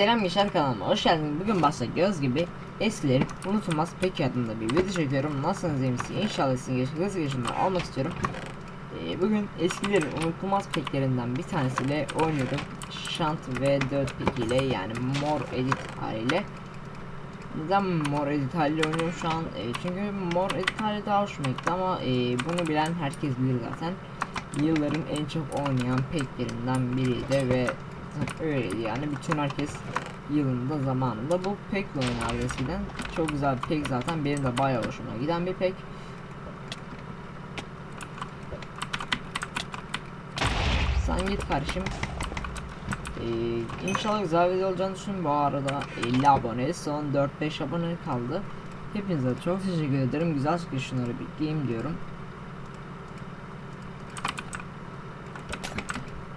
Selam Geçer kanalıma hoş geldiniz. Bugün bahsedeceğiz gibi eskilerin unutulmaz peki adında bir video çekiyorum. Nasılsınız iyi misiniz? İnşallah sizin geç hızlı geçimden almak istiyorum. Ee, bugün eskilerin unutulmaz peklerinden bir tanesiyle oynuyorum. Shant V4 peki ile yani mor edit haliyle. Neden mor edit haliyle oynuyorum şu an? Ee, çünkü mor edit hali daha hoşuma gitti ama e, bunu bilen herkes bilir zaten. Yılların en çok oynayan peklerinden biriydi ve öyleydi yani bütün herkes yılında zamanında bu pekle oynardı eskiden. Çok güzel bir pek zaten benim de bayağı hoşuma giden bir pek. Sen git kardeşim. Ee, inşallah güzel video olacağını düşünüyorum. Bu arada 50 abone son 4-5 abone kaldı. Hepinize çok teşekkür ederim. Güzel şekilde şunları bekleyeyim diyorum.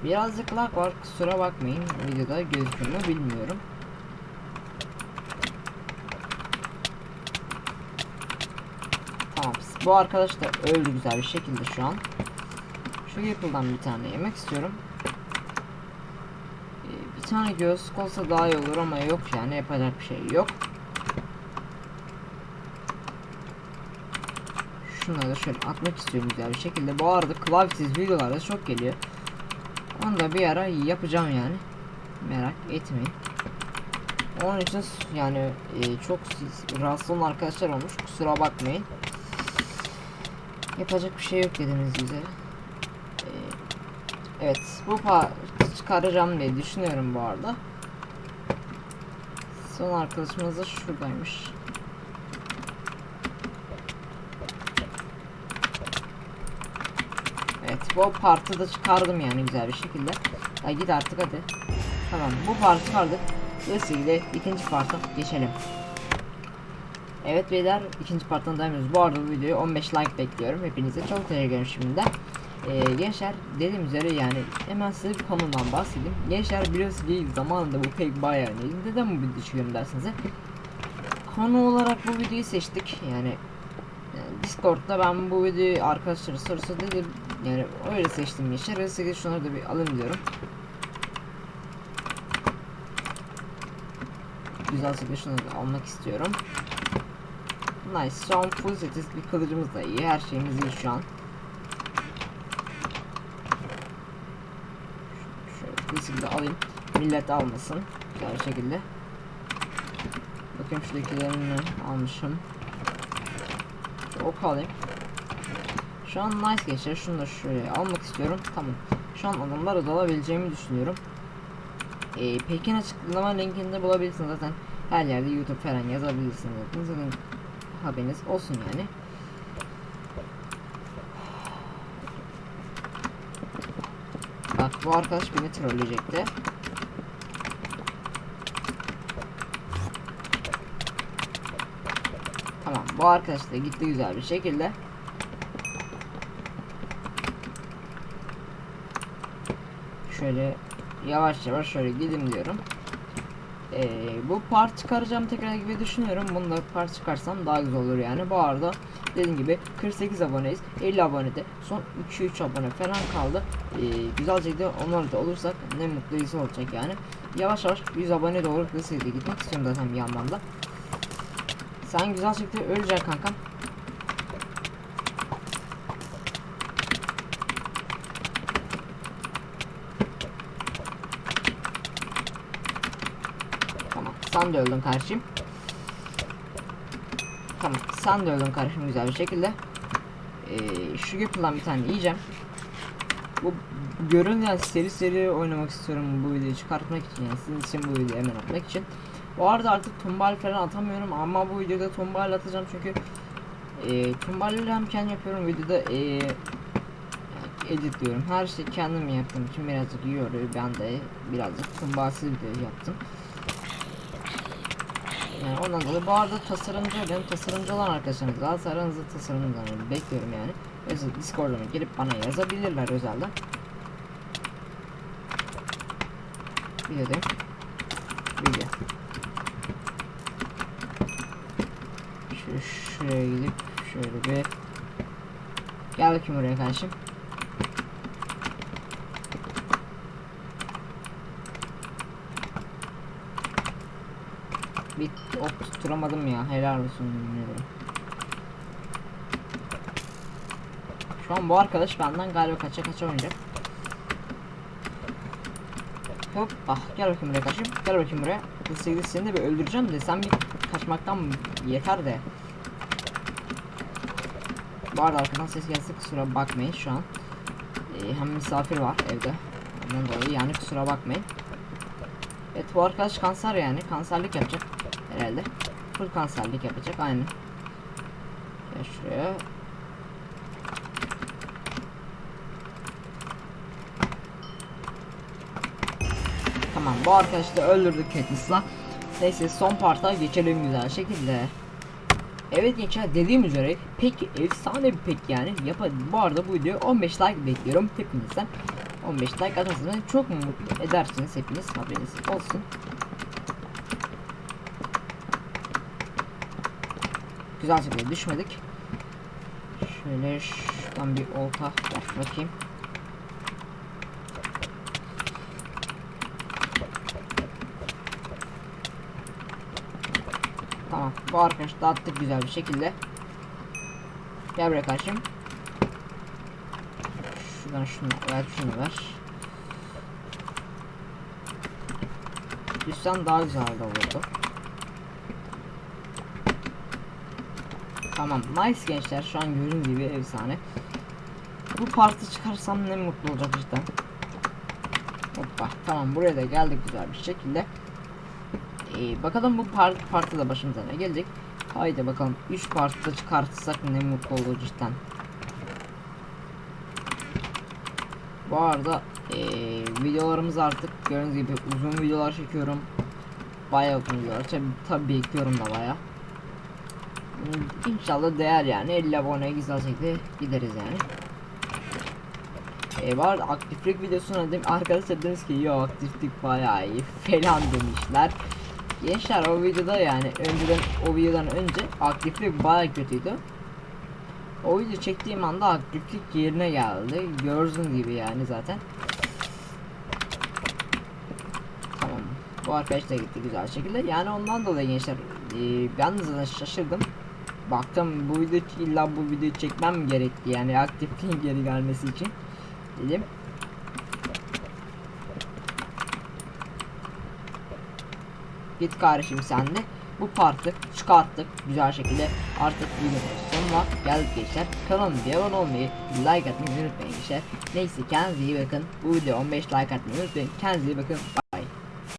Birazcık lag var kusura bakmayın videoda gözükür mü bilmiyorum. Tamam bu arkadaş da öldü güzel bir şekilde şu an. Şu yapıldan bir tane yemek istiyorum. Ee, bir tane göğüslük olsa daha iyi olur ama yok yani yapacak bir şey yok. Şunları da şöyle atmak istiyorum güzel bir şekilde. Bu arada klavyesiz videolarda çok geliyor. Onu da bir ara yapacağım yani. Merak etmeyin. Onun için yani e, çok rahatsız arkadaşlar olmuş. Kusura bakmayın. Yapacak bir şey yok dediğiniz üzere. E, evet bu parça çıkaracağım diye düşünüyorum bu arada. Son arkadaşımız da şuradaymış. Evet bu partı da çıkardım yani güzel bir şekilde. Ya git artık hadi. Tamam bu partı çıkardık. Dolayısıyla ikinci parta geçelim. Evet beyler ikinci parttan devam ediyoruz. Bu arada bu videoyu 15 like bekliyorum. Hepinize çok teşekkür ederim şimdiden. Ee, gençler dediğim üzere yani hemen size bir konudan bahsedeyim. Gençler biliyorsunuz ki zamanında bu pek bayağı neydi. Neden bu video çekiyorum dersiniz. Konu olarak bu videoyu seçtik. Yani yani Discord'da ben bu videoyu arkadaşlara sorusu dedim yani öyle seçtim gençler. Öyleyse şunları da bir alayım diyorum. Güzel şekilde şunu da almak istiyorum. Nice. Şu an full setiz bir kılıcımız da iyi. Her şeyimiz iyi şu an. Şöyle bir şekilde alayım. Millet almasın. Güzel bir şekilde. Bakayım şuradakilerini almışım. Ok alayım. Şu an nice geçer. Şunu da şuraya almak istiyorum. Tamam. Şu an adamlar alabileceğimi düşünüyorum. Ee, Pekin açıklama linkinde bulabilirsiniz zaten. Her yerde YouTube falan yazabilirsiniz zaten. Zaten haberiniz olsun yani. Bak bu arkadaş beni trolleyecekti. Bu arkadaş da gitti güzel bir şekilde. Şöyle yavaş yavaş şöyle gidelim diyorum. Ee, bu part çıkaracağım tekrar gibi düşünüyorum. Bunu da part çıkarsam daha güzel olur yani. Bu arada dediğim gibi 48 aboneyiz. 50 abonede son 2-3 abone falan kaldı. Ee, güzelce de onlar da olursak ne mutluyuz olacak yani. Yavaş yavaş 100 abone doğru hızlı gitmek istiyorum zaten bir yandan da. Sen güzel şekilde öleceksin kankam. Tamam sen de öldün kardeşim. Tamam sen de öldün kardeşim güzel bir şekilde. Ee, şu yapılan bir tane yiyeceğim. Bu görünen seri seri oynamak istiyorum bu videoyu çıkartmak için yani sizin için bu videoyu hemen atmak için. Bu arada artık tumbal falan atamıyorum ama bu videoda tumbal atacağım çünkü e, tumballeri hem kendim yapıyorum videoda e, editliyorum. Her şeyi kendim yaptığım için birazcık yoruyor. Ben de birazcık tumbalsız video yaptım. Yani ondan dolayı bu arada tasarımcı benim tasarımcı olan arkadaşlarınız varsa aranızda tasarımcılarını bekliyorum yani. Mesela Discord'uma gelip bana yazabilirler özelden. Video değil. Şuraya gidip şöyle bir Gel bakayım buraya kardeşim. Bir ok tutturamadım ya. Helal olsun. Şu an bu arkadaş benden galiba kaça kaça oynayacak. Hop ah gel bakayım buraya kaçayım. Gel bakayım buraya. Hızlı seni de bir öldüreceğim de sen bir kaçmaktan yeter de. Bu arada arkadan ses gelse kusura bakmayın şu an. Ee, hem misafir var evde. Ondan dolayı yani kusura bakmayın. Evet bu arkadaş kanser yani kanserlik yapacak herhalde. Full kanserlik yapacak. Gel şuraya. Tamam bu arkadaşı da öldürdük Katniss'la. Neyse son parta geçelim güzel şekilde. Evet gençler dediğim üzere pek efsane bir pek yani yapalım. Bu arada bu videoya 15 like bekliyorum hepinizden. 15 like atarsanız çok mutlu edersiniz hepiniz haberiniz olsun. Güzel şekilde düşmedik. Şöyle şuradan bir olta bakayım. Tamam bu arkadaşı dağıttık güzel bir şekilde. Gel buraya karşım. Şuradan şunu ver şunu ver. Düşsen daha güzel olurdu. Tamam nice gençler şu an gördüğünüz gibi efsane. Bu partı çıkarsam ne mutlu olacak cidden. Hoppa tamam buraya da geldik güzel bir şekilde. Ee, bakalım bu part partı başımıza ne gelecek. Haydi bakalım 3 partı çıkartırsak ne mutlu olur cidden. Bu arada ee, videolarımız artık gördüğünüz gibi uzun videolar çekiyorum. Bayağı uzun videolar tabi, tabi bekliyorum da bayağı. İnşallah değer yani 50 aboneye güzel şekilde gideriz yani. E var aktiflik videosuna dedim arkadaşlar dediniz ki yok aktiflik bayağı iyi falan demişler. Gençler o videoda yani önceden o videodan önce aktiflik bayağı kötüydü. O video çektiğim anda aktiflik yerine geldi. Gördüğünüz gibi yani zaten. Tamam. Bu arkadaş da gitti güzel şekilde. Yani ondan dolayı gençler e, ben zaten şaşırdım. Baktım bu video illa bu videoyu çekmem gerekti yani aktifliğin geri gelmesi için dedim. Git kardeşim sen de bu partı çıkarttık. Güzel şekilde artık videonun sonuna geldik gençler. Kanalıma abone olmayı like atmayı unutmayın gençler. Neyse kendinize iyi bakın. Bu video 15 like atmayı unutmayın. Kendinize iyi bakın